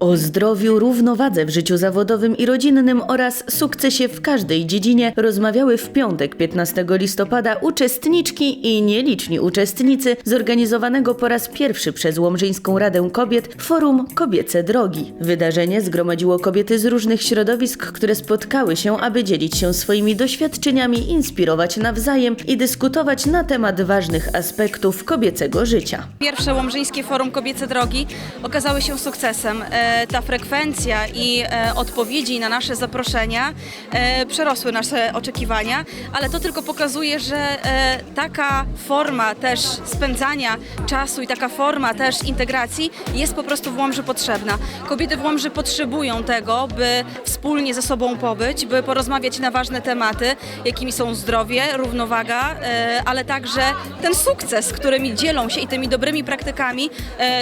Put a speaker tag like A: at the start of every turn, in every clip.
A: O zdrowiu, równowadze w życiu zawodowym i rodzinnym oraz sukcesie w każdej dziedzinie rozmawiały w piątek 15 listopada uczestniczki i nieliczni uczestnicy zorganizowanego po raz pierwszy przez Łomżyńską Radę Kobiet Forum Kobiece Drogi. Wydarzenie zgromadziło kobiety z różnych środowisk, które spotkały się, aby dzielić się swoimi doświadczeniami, inspirować nawzajem i dyskutować na temat ważnych aspektów kobiecego życia.
B: Pierwsze Łomżyńskie Forum Kobiece Drogi okazały się sukcesem. Ta frekwencja i e, odpowiedzi na nasze zaproszenia e, przerosły nasze oczekiwania, ale to tylko pokazuje, że e, taka forma też spędzania czasu i taka forma też integracji jest po prostu w Łomży potrzebna. Kobiety w Łomży potrzebują tego, by wspólnie ze sobą pobyć, by porozmawiać na ważne tematy, jakimi są zdrowie, równowaga, ale także ten sukces, którymi dzielą się i tymi dobrymi praktykami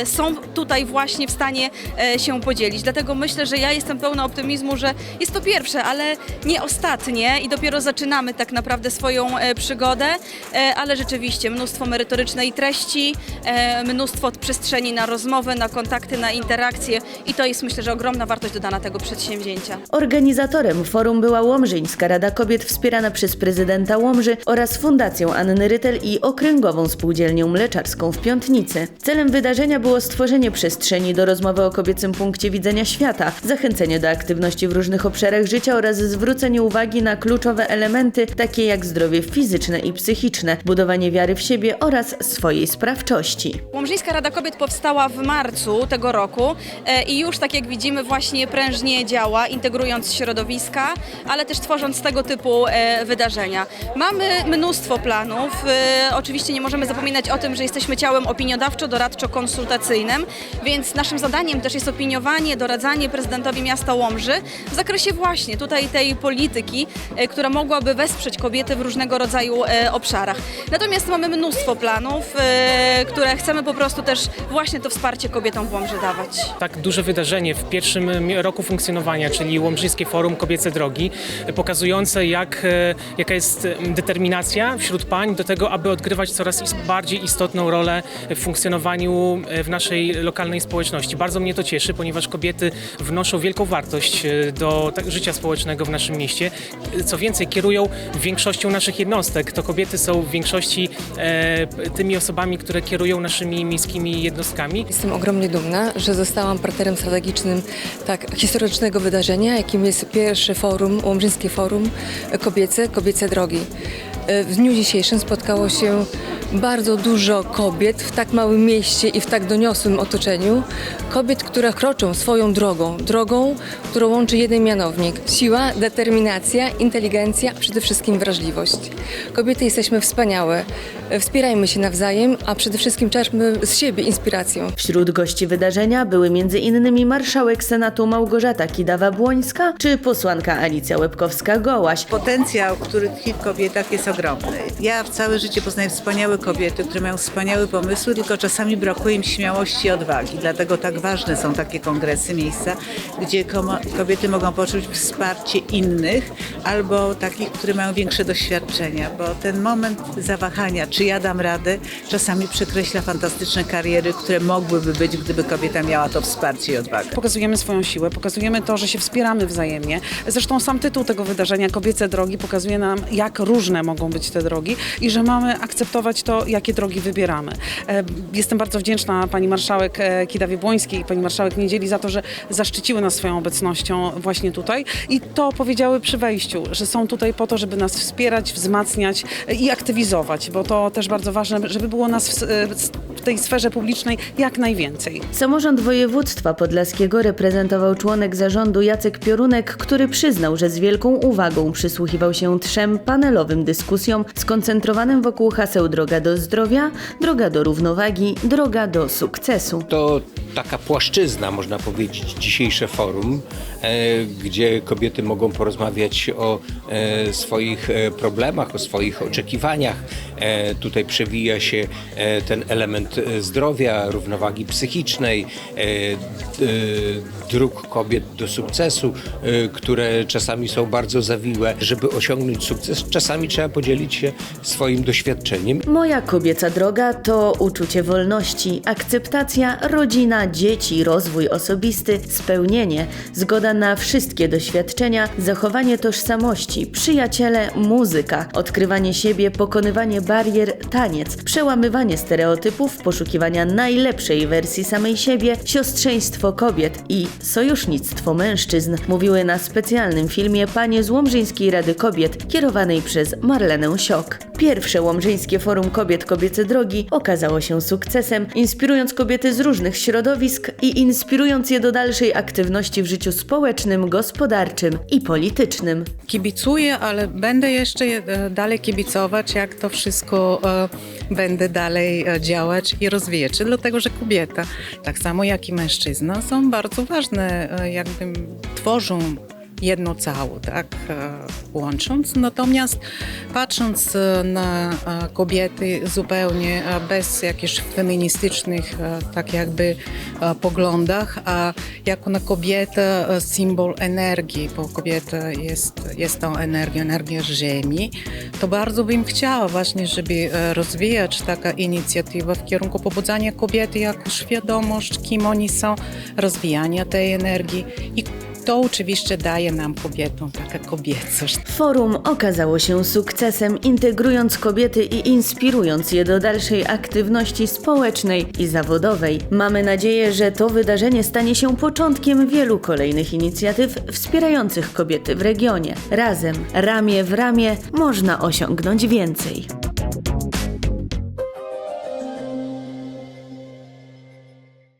B: są tutaj właśnie w stanie e, podzielić. Dlatego myślę, że ja jestem pełna optymizmu, że jest to pierwsze, ale nie ostatnie i dopiero zaczynamy tak naprawdę swoją e, przygodę, e, ale rzeczywiście mnóstwo merytorycznej treści, e, mnóstwo przestrzeni na rozmowę, na kontakty, na interakcje i to jest myślę, że ogromna wartość dodana tego przedsięwzięcia.
A: Organizatorem forum była Łomżyńska Rada Kobiet wspierana przez prezydenta Łomży oraz Fundacją Anny Rytel i Okręgową Spółdzielnią Mleczarską w Piątnicy. Celem wydarzenia było stworzenie przestrzeni do rozmowy o kobiecym punkcie widzenia świata, zachęcenie do aktywności w różnych obszarach życia oraz zwrócenie uwagi na kluczowe elementy takie jak zdrowie fizyczne i psychiczne, budowanie wiary w siebie oraz swojej sprawczości.
B: Łomżyńska Rada Kobiet powstała w marcu tego roku e, i już tak jak widzimy właśnie prężnie działa, integrując środowiska, ale też tworząc tego typu e, wydarzenia. Mamy mnóstwo planów. E, Oczywiście nie możemy zapominać o tym, że jesteśmy ciałem opiniodawczo-doradczo-konsultacyjnym, więc naszym zadaniem też jest opiniowanie, doradzanie prezydentowi miasta Łomży w zakresie właśnie tutaj tej polityki, e, która mogłaby wesprzeć kobiety w różnego rodzaju e, obszarach. Natomiast mamy mnóstwo planów, e, które chcemy po prostu też właśnie to wsparcie kobietom w Łomży dawać.
C: Tak duże wydarzenie w pierwszym roku funkcjonowania, czyli Łomżyńskie Forum Kobiece Drogi, pokazujące jak, jaka jest determinacja wśród pań do tego, aby odgrywać coraz bardziej istotną rolę w funkcjonowaniu w naszej lokalnej społeczności. Bardzo mnie to cieszy, ponieważ kobiety wnoszą wielką wartość e, do tak, życia społecznego w naszym mieście. Co więcej, kierują większością naszych jednostek. To kobiety są w większości e, tymi osobami, które kierują naszymi miejskimi jednostkami.
D: Jestem ogromnie dumna, że zostałam partnerem strategicznym tak historycznego wydarzenia, jakim jest pierwsze forum, Łomżyńskie Forum Kobiece, Kobiece Drogi. E, W dniu dzisiejszym spotkało się bardzo dużo kobiet w tak małym mieście i w tak doniosłym otoczeniu. Kobiet, które kroczą swoją drogą, drogą, którą łączy jeden mianownik. Siła, determinacja, inteligencja, przede wszystkim wrażliwość. Kobiety jesteśmy wspaniałe. Wspierajmy się nawzajem, a przede wszystkim czerpmy z siebie inspirację.
A: Wśród gości wydarzenia były m.in. marszałek Senatu Małgorzata Kidawa-Błońska czy posłanka Alicja Łebkowska-Gołaś.
E: Potencjał, który tkwi w kobietach jest ogromny. Ja w całe życie poznaję wspaniałe kobiety, które mają wspaniałe pomysły, tylko czasami brakuje im śmiałości i odwagi. Dlatego tak ważne są takie kongresy, miejsca, gdzie kobiety mogą poczuć wsparcie innych albo takich, które mają większe doświadczenia, bo ten moment zawahania, czy ja dam radę, czasami przekreśla fantastyczne kariery, które mogłyby być, gdyby kobieta miała to wsparcie i odwagę.
F: Pokazujemy swoją siłę, pokazujemy to, że się wspieramy wzajemnie. Zresztą sam tytuł tego wydarzenia, Kobiece Drogi, pokazuje nam, jak różne mogą być te drogi i że mamy akceptować to, jakie drogi wybieramy. E, Jestem bardzo wdzięczna pani marszałek e, Kidawie-Błońskiej i pani marszałek Niedzieli za to, że zaszczyciły nas swoją obecnością właśnie tutaj i to powiedziały przy wejściu, że są tutaj po to, żeby nas wspierać, wzmacniać i aktywizować, bo to też bardzo ważne, żeby było nas w, w tej sferze publicznej jak najwięcej.
A: Samorząd województwa podlaskiego reprezentował członek zarządu Jacek Piorunek, który przyznał, że z wielką uwagą przysłuchiwał się trzem panelowym dyskusjom skoncentrowanym wokół haseł droga do zdrowia, droga do równowagi, droga do sukcesu.
G: To taka płaszczyzna, można powiedzieć, dzisiejsze forum, e, gdzie kobiety mogą porozmawiać o e, swoich e, problemach, o swoich oczekiwaniach. Tutaj przewija się ten element zdrowia, równowagi psychicznej, dróg kobiet do sukcesu, które czasami są bardzo zawiłe. Żeby osiągnąć sukces, czasami trzeba podzielić się swoim doświadczeniem.
A: Moja kobieca droga to uczucie wolności, akceptacja, rodzina, dzieci, rozwój osobisty, spełnienie, zgoda na wszystkie doświadczenia, zachowanie tożsamości, przyjaciele, muzyka, odkrywanie siebie, pokonywanie barier, taniec, przełamywanie stereotypów, poszukiwania najlepszej wersji samej siebie, siostrzeństwo kobiet i sojusznictwo mężczyzn, mówiły na specjalnym filmie panie z Łomżyńskiej Rady Kobiet, kierowanej przez Marlenę Siok. Pierwsze Łomżyńskie Forum Kobiet Kobiece Drogi okazało się sukcesem, inspirując kobiety z różnych środowisk i inspirując je do dalszej aktywności w życiu społecznym, gospodarczym i politycznym.
H: kibicuję, ale będę jeszcze e, dalej kibicować, jak to wszystko e, będę dalej e, działać i rozwijać. Dlatego, że kobieta, tak samo jak i mężczyzna, są bardzo ważne, e, jakby tworzą jedno całe, tak, e, łącząc. Natomiast patrząc e, na e, kobiety zupełnie bez jakichś feministycznych tak jakby poglądach, a jako na kobietę symbol energii, bo kobieta jest, jest tą energią, energia ziemi, to bardzo bym chciała właśnie, żeby rozwijać taka inicjatywa w kierunku pobudzania kobiety jako świadomość, kim oni są, rozwijania tej energii i to oczywiście daje nam kobietom taka kobiecość.
A: Forum okazało się sukcesem, integrując kobiety i inspirując je do dalszej aktywności społecznej i zawodowej. Mamy nadzieję, że to wydarzenie stanie się początkiem wielu kolejnych inicjatyw wspierających kobiety w regionie. Razem, ramię w ramię, można osiągnąć więcej.